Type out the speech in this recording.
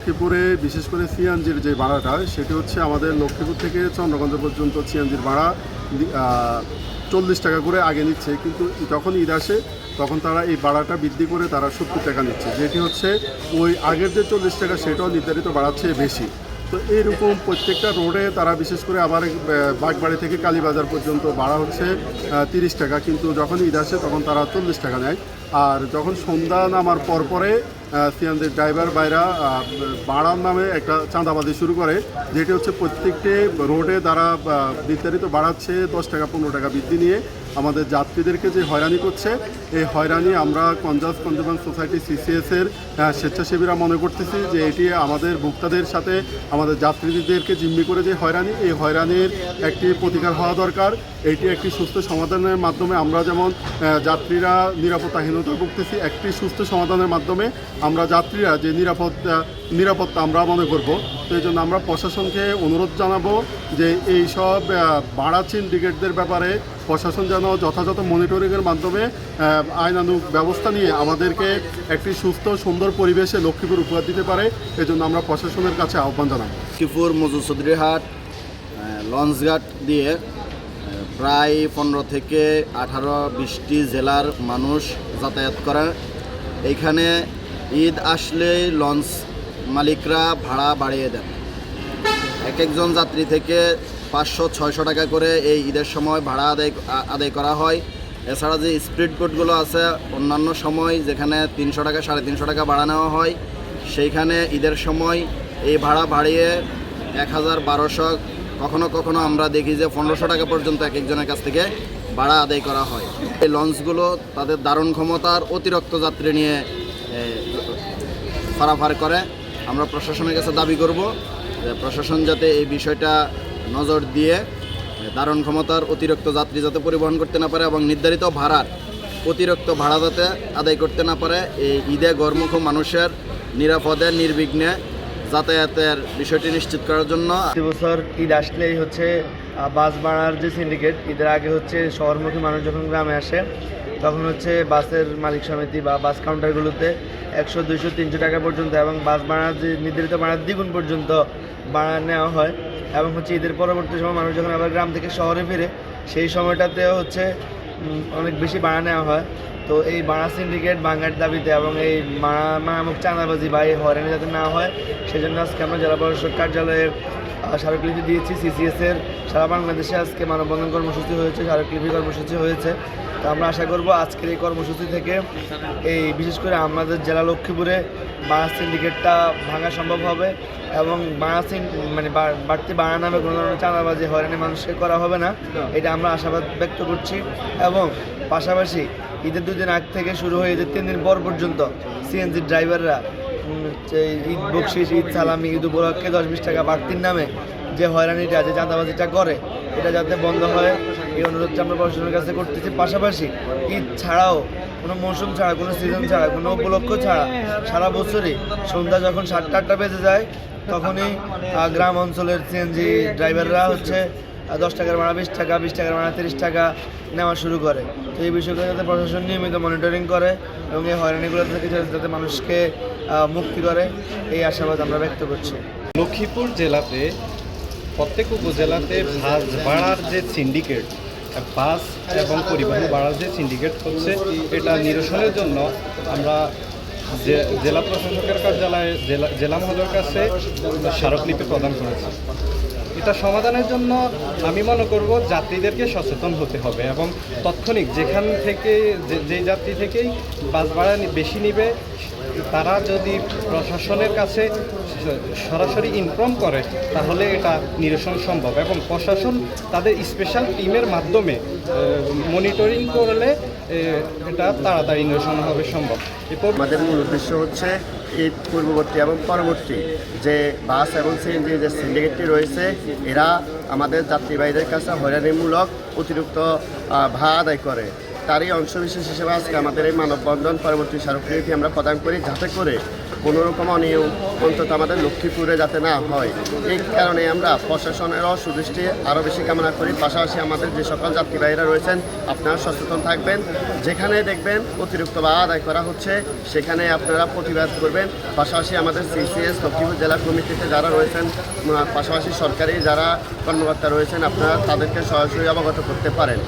লক্ষ্মীপুরে, বিশেষ করে সিএনজির যে ভাড়াটা, সেটি হচ্ছে আমাদের লক্ষ্মীপুর থেকে চন্দ্রগঞ্জ পর্যন্ত সিএনজির ভাড়া চল্লিশ টাকা করে আগে নিচ্ছে। কিন্তু যখন ঈদ আসে, তখন তারা এই ভাড়াটা বৃদ্ধি করে তারা সত্তর টাকা নিচ্ছে। যেটি হচ্ছে, ওই আগের যে চল্লিশ টাকা, সেটাও নির্ধারিত বাড়াচ্ছে বেশি। তো এইরকম প্রত্যেকটা রোডে তারা বিশেষ করে আবার বাগবাড়ি থেকে কালীবাজার পর্যন্ত ভাড়া হচ্ছে তিরিশ টাকা। কিন্তু যখন ঈদ আসে, তখন তারা চল্লিশ টাকা নেয়। আর যখন সন্ধ্যা নামার পর পরে সিএনজির ড্রাইভার বাইরা বাড়ার নামে একটা চাঁদাবাজি শুরু করে, যেটি হচ্ছে প্রত্যেকটি রোডে তারা বিস্তারিত বাড়াচ্ছে, দশ টাকা, পনেরো টাকা বৃদ্ধি নিয়ে। আমাদের যাত্রীদেরকে যে হয়রানি করছে, এই হয়রানি আমরা কনজাস কনজিউমার সোসাইটি সিসিএসের স্বেচ্ছাসেবীরা মনে করতেছি যে এটি আমাদের ভোক্তাদের সাথে, আমাদের যাত্রীদেরকে জিম্মি করে যে হয়রানি, এই হয়রানির একটি প্রতিকার হওয়া দরকার। এটি একটি সুস্থ সমাধানের মাধ্যমে আমরা যেমন যাত্রীরা নিরাপত্তাহীনতা ভুগতেছি, একটি সুস্থ সমাধানের মাধ্যমে আমরা যাত্রীরা যে নিরাপত্তা নিরাপত্তা আমরা মনে করব। তো এই জন্য আমরা প্রশাসনকে অনুরোধ জানাব যে এই সব ভাড়া সিন্ডিকেটদের ব্যাপারে প্রশাসন যেন যথাযথ মনিটরিংয়ের মাধ্যমে আহ, আইনানুগ ব্যবস্থা নিয়ে আমাদেরকে একটি সুস্থ সুন্দর পরিবেশে লক্ষ্মীপুর উপহার দিতে পারে এজন্য আমরা প্রশাসনের কাছে আহ্বান জানাব। লক্ষ্মীপুর মজুসুদ্রিহাট লঞ্চঘাট দিয়ে প্রায় পনেরো থেকে আঠারো বিশটি জেলার মানুষ যাতায়াত করে। এইখানে ঈদ আসলে লঞ্চ মালিকরা ভাড়া বাড়িয়ে দেন। এক একজন যাত্রী থেকে পাঁচশো, ছয়শো টাকা করে এই ঈদের সময় ভাড়া আদায় আদায় করা হয়। এছাড়া যে স্পিড বোটগুলো আছে, অন্যান্য সময় যেখানে তিনশো টাকা, সাড়ে তিনশো টাকা ভাড়া নেওয়া হয়, সেইখানে ঈদের সময় এই ভাড়া বাড়িয়ে এক হাজার বারোশো, কখনো কখনো আমরা দেখি যে পনেরোশো টাকা পর্যন্ত এক একজনের কাছ থেকে ভাড়া আদায় করা হয়। এই লঞ্চগুলো তাদের দারুণ ক্ষমতার অতিরিক্ত যাত্রী নিয়ে ফারাফার করে। আমরা প্রশাসনের কাছে দাবি করব যে প্রশাসন যাতে এই বিষয়টা নজর দিয়ে দারুণ ক্ষমতার অতিরিক্ত যাত্রী যাতে পরিবহন করতে না পারে এবং নির্ধারিত ভাড়ার অতিরিক্ত ভাড়া যাতে আদায় করতে না পারে, এই ঈদে গরমুখ মানুষের নিরাপদে, নির্বিঘ্নে যাতায়াতের বিষয়টি নিশ্চিত করার জন্য বছর ঈদ আসলেই হচ্ছে বাস ভাড়ার যে সিন্ডিকেট ঈদের আগে হচ্ছে শহরমুখী মানুষ যখন গ্রামে আসে, তখন হচ্ছে বাসের মালিক সমিতি বা বাস কাউন্টারগুলোতে একশো, দুইশো, তিনশো টাকা পর্যন্ত এবং বাস ভাড়ার যে নির্ধারিত ভাড়ার দ্বিগুণ পর্যন্ত ভাড়া নেওয়া হয়। এবং হচ্ছে ঈদের পরবর্তী সময় মানুষ যখন আবার গ্রাম থেকে শহরে ফিরে, সেই সময়টাতে হচ্ছে অনেক বেশি বাড়া নেওয়া হয়। তো এই ভাড়া সিন্ডিকেট ভাঙার দাবিতে এবং এই মারা মারামুখ চাঁদাবাজি বা এই হয়রানি যাতে না হয়, সেজন্য আজকে আমরা জেলা পরিষদ কার্যালয়ে স্মারকলিপি দিয়েছি সিসিএস এর। সারা বাংলাদেশে আজকে মানববন্ধন কর্মসূচি হয়েছে স্মারকলিপি কর্মসূচি হয়েছে। তো আমরা আশা করব আজকের এই কর্মসূচি থেকে এই, বিশেষ করে আমাদের জেলা লক্ষ্মীপুরে বাড়া সিন্ডিকেটটা ভাঙা সম্ভব হবে এবং সিন মানে বাড়তি বাড়া নামে কোনো ধরনের চাঁদাবাজি, হয়রানি মানুষকে করা হবে না। এটা আমরা আশাবাদ ব্যক্ত করছি এবং পাশাপাশি ঈদের দুদিন আগ থেকে শুরু হয়ে ঈদের তিন দিন পর পর্যন্ত সিএনজি ড্রাইভাররা ঈদ বকশিস, ঈদ সালামি, ঈদ উপলক্ষে দশ বিশ টাকা বাড়তির নামে যে হয়রানিটা, যে চাঁদাবাজিটা করে, এটা যাতে বন্ধ হয়, এই অনুরোধটা আমরা প্রশাসনের কাছে করতেছি। পাশাপাশি ঈদ ছাড়াও কোনো মৌসুম ছাড়া, কোনো সিজন ছাড়া, কোনো উপলক্ষ ছাড়া, সারা বছরই সন্ধ্যা যখন সাতটা, আটটা বেজে যায়, তখনই গ্রাম অঞ্চলের সিএনজি ড্রাইভাররা হচ্ছে দশ টাকার ভাড়া বিশ টাকা, বিশ টাকার ভাড়া তিরিশ টাকা নেওয়া শুরু করে। তো এই বিষয়গুলো যাতে প্রশাসন নিয়মিত মনিটরিং করে এবং এই হয়রানিগুলো থেকে যাতে- মানুষকে মুক্তি করে, এই আশাবাদ আমরা ব্যক্ত করছি। লক্ষ্মীপুর জেলাতে, প্রত্যেক উপজেলাতে বাস ভাড়ার যে সিন্ডিকেট বাস এবং পরিবহন ভাড়ার যে সিন্ডিকেট হচ্ছে, এটা নিরসনের জন্য আমরা জেলা প্রশাসকের কার্যালয়ে, জেলা জেলা মহলের কাছে স্মারকলিপি প্রদান করেছি। এটা সমাধানের জন্য আমি মনে করব যাত্রীদেরকে সচেতন হতে হবে এবং তাৎক্ষণিক যেখান থেকে যে যাত্রী থেকেই বাস ভাড়া বেশি নিবে, তারা যদি প্রশাসনের কাছে সরাসরি ইনফর্ম করে, তাহলে এটা নিরসন সম্ভব এবং প্রশাসন তাদের স্পেশাল টিমের মাধ্যমে মনিটরিং করলে এটা তাড়াতাড়ি নিরসন হবে সম্ভব। আমাদের মূল উদ্দেশ্য হচ্ছে ঈদ পূর্ববর্তী এবং পরবর্তী যে বাস এবং সিএনজি যে সিন্ডিকেটটি রয়েছে, এরা আমাদের যাত্রীবাহীদের কাছে হয়রানিমূলক অতিরিক্ত ভাড়া আদায় করে। তারই অংশবিশেষ হিসেবে আজকে আমাদের এই মানববন্ধন পরবর্তী স্মারকলিপি আমরা প্রদান করি, যাতে করে কোনো রকম অনিয়ম অন্তত আমাদের লক্ষ্মীপুরে যাতে না হয়। এই কারণে আমরা প্রশাসনেরও সুদৃষ্টি আরও বেশি কামনা করি। পাশাপাশি আমাদের যে সকল যাত্রীবাহীরা রয়েছেন, আপনারা সচেতন থাকবেন। যেখানে দেখবেন অতিরিক্ত বা আদায় করা হচ্ছে, সেখানে আপনারা প্রতিবাদ করবেন। পাশাপাশি আমাদের সিসিএস, লক্ষ্মীপুর জেলা কমিটিতে যারা রয়েছেন, পাশাপাশি সরকারি যারা কর্মকর্তা রয়েছেন, আপনারা তাদেরকে সরাসরি অবগত করতে পারেন।